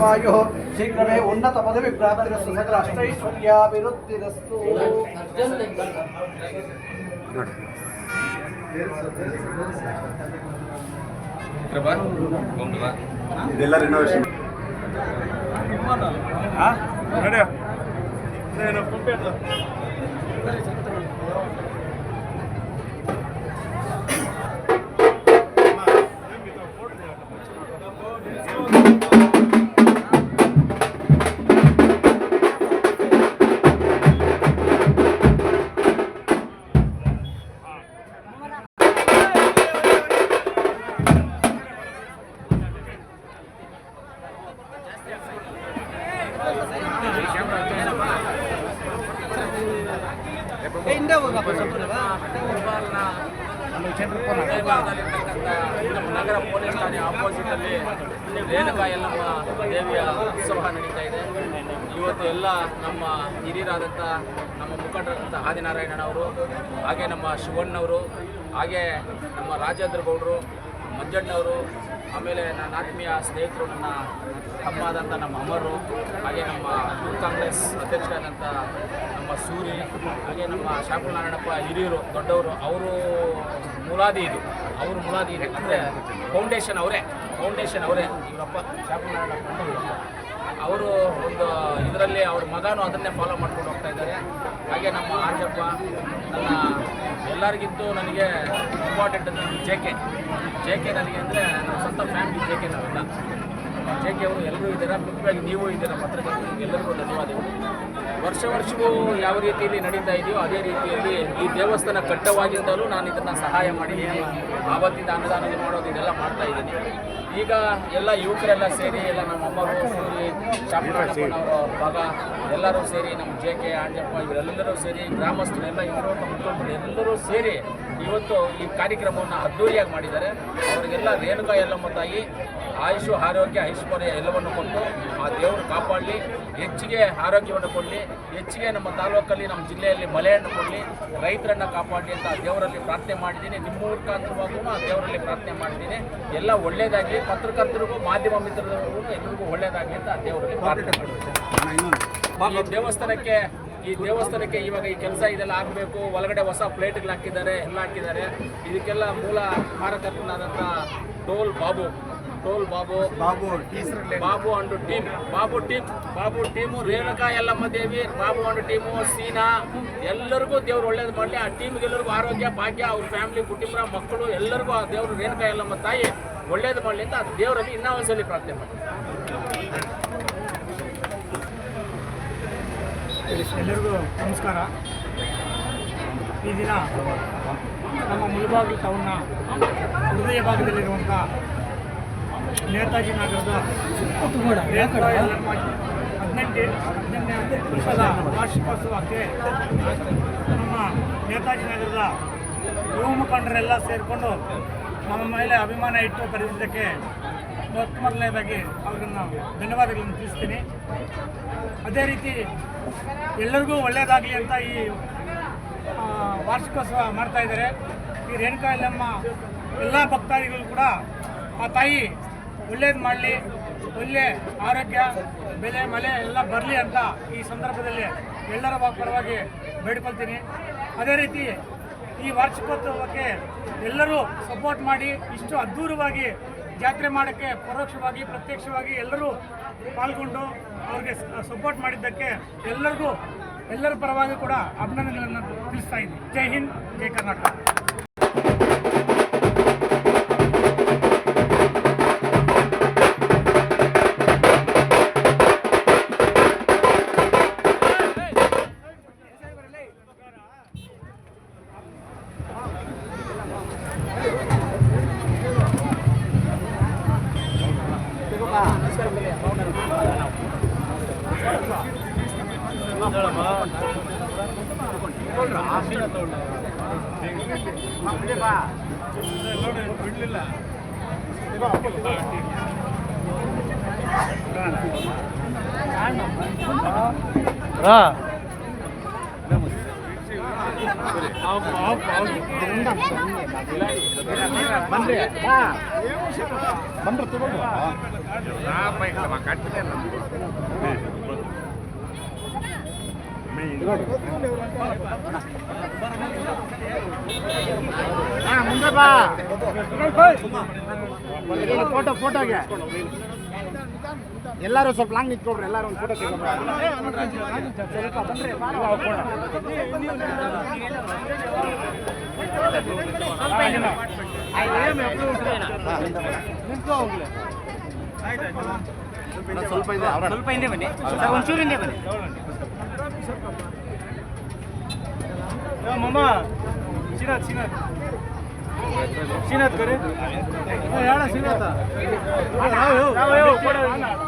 ವಾಯು ಶೀಘ್ರವೇ ಉನ್ನತ ಪದವಿ ಪ್ರಾಪ್ತಿರಸ್ತು. ಸಕಲ ಅಷ್ಟೈಶ್ವರ್ಯಾಭಿವೃದ್ಧಿರಸ್ತು ಇದೆಲ್ಲ ರಿನೋವೇಷನ್ ನಮ್ಮ ನಗರ ಪೊಲೀಸ್ ಠಾಣೆ ಆಪೋಸಿಟ್ ಅಲ್ಲಿ ರೇಣುಕಾ ಎಲ್ಲಮ್ಮ ದೇವಿಯ ಉತ್ಸವ ನಡೀತಾ ಇದೆ ಇವತ್ತು ಎಲ್ಲ ನಮ್ಮ ಹಿರಿಯರಾದಂಥ ನಮ್ಮ ಮುಖಂಡರಾದಂಥ ಆದಿನಾರಾಯಣನವರು ಹಾಗೆ ನಮ್ಮ ಶಿವಣ್ಣವರು ಹಾಗೆ ನಮ್ಮ ರಾಜೇಂದ್ರ ಗೌಡರು ಮಂಜಣ್ಣವರು ಆಮೇಲೆ ನನ್ನ ಆತ್ಮೀಯ ಸ್ನೇಹಿತರು, ನನ್ನ ತಮ್ಮ ಆದಂಥ ನಮ್ಮ ಅಮರು ಹಾಗೆ ನಮ್ಮ ಯೂತ್ ಕಾಂಗ್ರೆಸ್ ಅಧ್ಯಕ್ಷರಾದಂಥ ನಮ್ಮ ಸೂರಿ, ಹಾಗೆ ನಮ್ಮ ಶಾಪುರ ನಾರಾಯಣಪ್ಪ ಹಿರಿಯರು, ದೊಡ್ಡವರು, ಅವರು ಮುಲಾದಿ ಇದು. ಅವರು ಮುಲಾದಿ ಇದೆ. ಅಂದರೆ ಫೌಂಡೇಶನ್ ಅವರೇ ಫೌಂಡೇಶನ್ ಅವರೇ ಇವರಪ್ಪ ಶಾಪುರ ಅವರು ಒಂದು ಇದರಲ್ಲಿ ಅವ್ರ ಮಗನೂ ಅದನ್ನೇ ಫಾಲೋ ಮಾಡ್ಕೊಂಡು ಹೋಗ್ತಾ ಇದ್ದಾರೆ. ಹಾಗೆ ನಮ್ಮ ಆಂಜಪ್ಪ ನನ್ನ ಎಲ್ಲರಿಗಿಂತೂ ನನಗೆ ಇಂಪಾರ್ಟೆಂಟ್ ಅಂದರೆ ಜೆ ಕೆ ಜೆ ಕೆ ನನಗೆ ಅಂದರೆ ನನ್ನ ಸ್ವಂತ ಫ್ಯಾಮಿಲಿ ಜೆ ಕೆ ನಾವೆಲ್ಲ. ಜೆ ಕೆ ಅವರು ಎಲ್ಲರೂ ಇದ್ದೀರಾ. ಮುಖ್ಯವಾಗಿ ನೀವು ಇದ್ದೀರಾ ಪತ್ರಕರ್ತರಿಗೆ ಎಲ್ಲರಿಗೂ ಧನ್ಯವಾದಗಳು. ವರ್ಷ ವರ್ಷವೂ ಯಾವ ರೀತಿಯಲ್ಲಿ ನಡೀತಾ ಇದೆಯೋ ಅದೇ ರೀತಿಯಲ್ಲಿ ಈ ದೇವಸ್ಥಾನ ಕಟ್ಟವಾಗಿಂದಲೂ ನಾನು ಇದನ್ನು ಸಹಾಯ ಮಾಡಿದ್ದೀನಿ ಆವತ್ತಿಂದ ಅನುದಾನ ಮಾಡೋದು ಇದೆಲ್ಲ ಮಾಡ್ತಾ ಇದ್ದೀನಿ. ಈಗ ಎಲ್ಲ ಯುವಕರೆಲ್ಲ ಸೇರಿ ಎಲ್ಲ ನಮ್ಮ ಅಮ್ಮರು ಸೂರಿ ಶಾಪನವರು ಭಾಗ ಎಲ್ಲರೂ ಸೇರಿ ನಮ್ಮ ಜೆ ಕೆ ಆಂಜಪ್ಪ ಇವರೆಲ್ಲರೂ ಸೇರಿ ಗ್ರಾಮಸ್ಥರೆಲ್ಲ ಇವರು ಮುಖಂಡರು ಎಲ್ಲರೂ ಸೇರಿ ಇವತ್ತು ಈ ಕಾರ್ಯಕ್ರಮವನ್ನು ಅದ್ದೂರಿಯಾಗಿ ಮಾಡಿದ್ದಾರೆ. ಅವರಿಗೆಲ್ಲ ರೇಣುಕಾ ಎಲ್ಲ ತಾಯಿ ಆಯುಷು ಆರೋಗ್ಯ ಐಶ್ವರ್ಯ ಎಲ್ಲವನ್ನು ಕೊಟ್ಟು ಆ ದೇವರು ಕಾಪಾಡಲಿ ಹೆಚ್ಚಿಗೆ ಆರೋಗ್ಯವನ್ನು ಕೊಡಲಿ ಹೆಚ್ಚಿಗೆ ನಮ್ಮ ತಾಲೂಕಲ್ಲಿ ನಮ್ಮ ಜಿಲ್ಲೆಯಲ್ಲಿ ಮಳೆಯನ್ನು ಕೊಡಲಿ ರೈತರನ್ನು ಕಾಪಾಡಲಿ ಅಂತ ಆ ದೇವರಲ್ಲಿ ಪ್ರಾರ್ಥನೆ ಮಾಡಿದ್ದೀನಿ. ನಿಮ್ಮ ಮುಖಾಂತರವಾಗೂ ಆ ದೇವರಲ್ಲಿ ಪ್ರಾರ್ಥನೆ ಮಾಡಿದ್ದೀನಿ. ಎಲ್ಲ ಒಳ್ಳೆಯದಾಗಲಿ ಪತ್ರಕರ್ತರಿಗೂ ಮಾಧ್ಯಮ ಮಿತ್ರರಿಗೂ ಎಲ್ಲರಿಗೂ ಒಳ್ಳೆಯದಾಗಲಿ ಅಂತ ದೇವರಲ್ಲಿ ಪ್ರಾರ್ಥನೆ ದೇವಸ್ಥಾನಕ್ಕೆ, ಈ ದೇವಸ್ಥಾನಕ್ಕೆ ಇವಾಗ ಈ ಕೆಲಸ ಇದೆಲ್ಲ ಆಗಬೇಕು. ಒಳಗಡೆ ಹೊಸ ಪ್ಲೇಟ್ಗಳು ಹಾಕಿದ್ದಾರೆ, ಎಲ್ಲ ಹಾಕಿದ್ದಾರೆ. ಇದಕ್ಕೆಲ್ಲ ಮೂಲ ಕಾರ್ಯಕರ್ತನಾದಂಥ toll Babu. Toll Babu. Babu Babu and team. Babu team Babu team Renuka Yellamma Devi Babu and team ಸೀನಾ. ಎಲ್ಲರಿಗೂ ದೇವ್ರು ಒಳ್ಳೇದು ಮಾಡಲಿ. ಆ ಟೀಮ್ಗೆ ಎಲ್ಲರಿಗೂ ಆರೋಗ್ಯ ಭಾಗ್ಯ ಅವ್ರ ಫ್ಯಾಮಿಲಿ ಕುಟುಂಬ ಮಕ್ಕಳು ಎಲ್ಲರಿಗೂ ಆ ದೇವರು ರೇಣುಕಾ ಯಲ್ಲಮ್ಮ ತಾಯಿ ಒಳ್ಳೇದು ಮಾಡಲಿ ಅಂತ ಆ ದೇವರಲ್ಲಿ ಇನ್ನೂ ಒಂದ್ಸಲಿ ಪ್ರಾರ್ಥನೆ ಮಾಡಿ ಎಲ್ಲರಿಗೂ ನಮಸ್ಕಾರ. ಈ ದಿನ ನಮ್ಮ ಮುಳಬಾಗಿಲು ಟೌನ್ನ ಹೃದಯ ಭಾಗದಲ್ಲಿರುವಂಥ ನೇತಾಜಿ ನಗರದ ಹದಿನೆಂಟು, ಹದಿನೆಂಟನೇ ವರ್ಷದ ವಾರ್ಷಿಕೋತ್ಸವಕ್ಕೆ ನಮ್ಮ ನೇತಾಜಿ ನಗರದ ಯುವ ಮುಖಂಡರೆಲ್ಲ ಸೇರಿಕೊಂಡು ನಮ್ಮ ಮೇಲೆ ಅಭಿಮಾನ ಇಟ್ಟು ಕರೆದಿದ್ದಕ್ಕೆ ಮೊದಲನೇದಾಗಿ ಅವ್ರನ್ನ ಧನ್ಯವಾದಗಳನ್ನು ತಿಳಿಸ್ತೀನಿ. ಅದೇ ರೀತಿ ಎಲ್ಲರಿಗೂ ಒಳ್ಳೆಯದಾಗಲಿ ಅಂತ ಈ ವಾರ್ಷಿಕೋತ್ಸವ ಮಾಡ್ತಾ ಇದ್ದಾರೆ. ಈ ರೇಣುಕಾ ಎಲ್ಲಮ್ಮ ಎಲ್ಲ ಭಕ್ತಾದಿಗಳು ಕೂಡ ಆ ತಾಯಿ ಒಳ್ಳೇದು ಮಾಡಲಿ, ಒಳ್ಳೆ ಆರೋಗ್ಯ, ಬೆಲೆ, ಮಳೆ ಎಲ್ಲ ಬರಲಿ ಅಂತ ಈ ಸಂದರ್ಭದಲ್ಲಿ ಎಲ್ಲರ ಪರವಾಗಿ ಬೇಡ್ಕೊಳ್ತೀನಿ. ಅದೇ ರೀತಿ ಈ ವಾರ್ಷಿಕೋತ್ಸವಕ್ಕೆ ಎಲ್ಲರೂ ಸಪೋರ್ಟ್ ಮಾಡಿ ಇಷ್ಟು ಅದ್ಧೂರವಾಗಿ ಜಾತ್ರೆ ಮಾಡೋಕ್ಕೆ ಪರೋಕ್ಷವಾಗಿ, ಪ್ರತ್ಯಕ್ಷವಾಗಿ ಎಲ್ಲರೂ ಪಾಲ್ಗೊಂಡು ಅವ್ರಿಗೆ ಸಪೋರ್ಟ್ ಮಾಡಿದ್ದಕ್ಕೆ ಎಲ್ಲರಿಗೂ, ಎಲ್ಲರ ಪರವಾಗಿ ಕೂಡ ಅಭಿನಂದನೆಗಳನ್ನು ತಿಳಿಸ್ತಾ ಇದ್ದೀನಿ. ಜೈ ಹಿಂದ್, ಜೈ ಕರ್ನಾಟಕ. రా ಬಂದ್ರಿ ಬಂದ್ರೆ ತಗೊಂಡು ಕಟ್ಟಿದೆ ಬಾ ಫೋಟೋ ಫೋಟೋಗೆ ಎಲ್ಲರೂ ಸ್ವಲ್ಪ ಲಾಂಗ್ ನಿಂತ್ಕೊಡ್ರಿ ಎಲ್ಲರೂ ಒಂದು ಫೋಟೋ ಸ್ವಲ್ಪ ಇದೆ ಸ್ವಲ್ಪ ಹಿಂದೆ ಬನ್ನಿ ಒಂಚೂರು ಹಿಂದೆ ಬನ್ನಿ 야, 마 마. 지 나, 지 나. 지 나, 그 래? 야, 야, 지나 다. 아, 나와 요. 나와 요.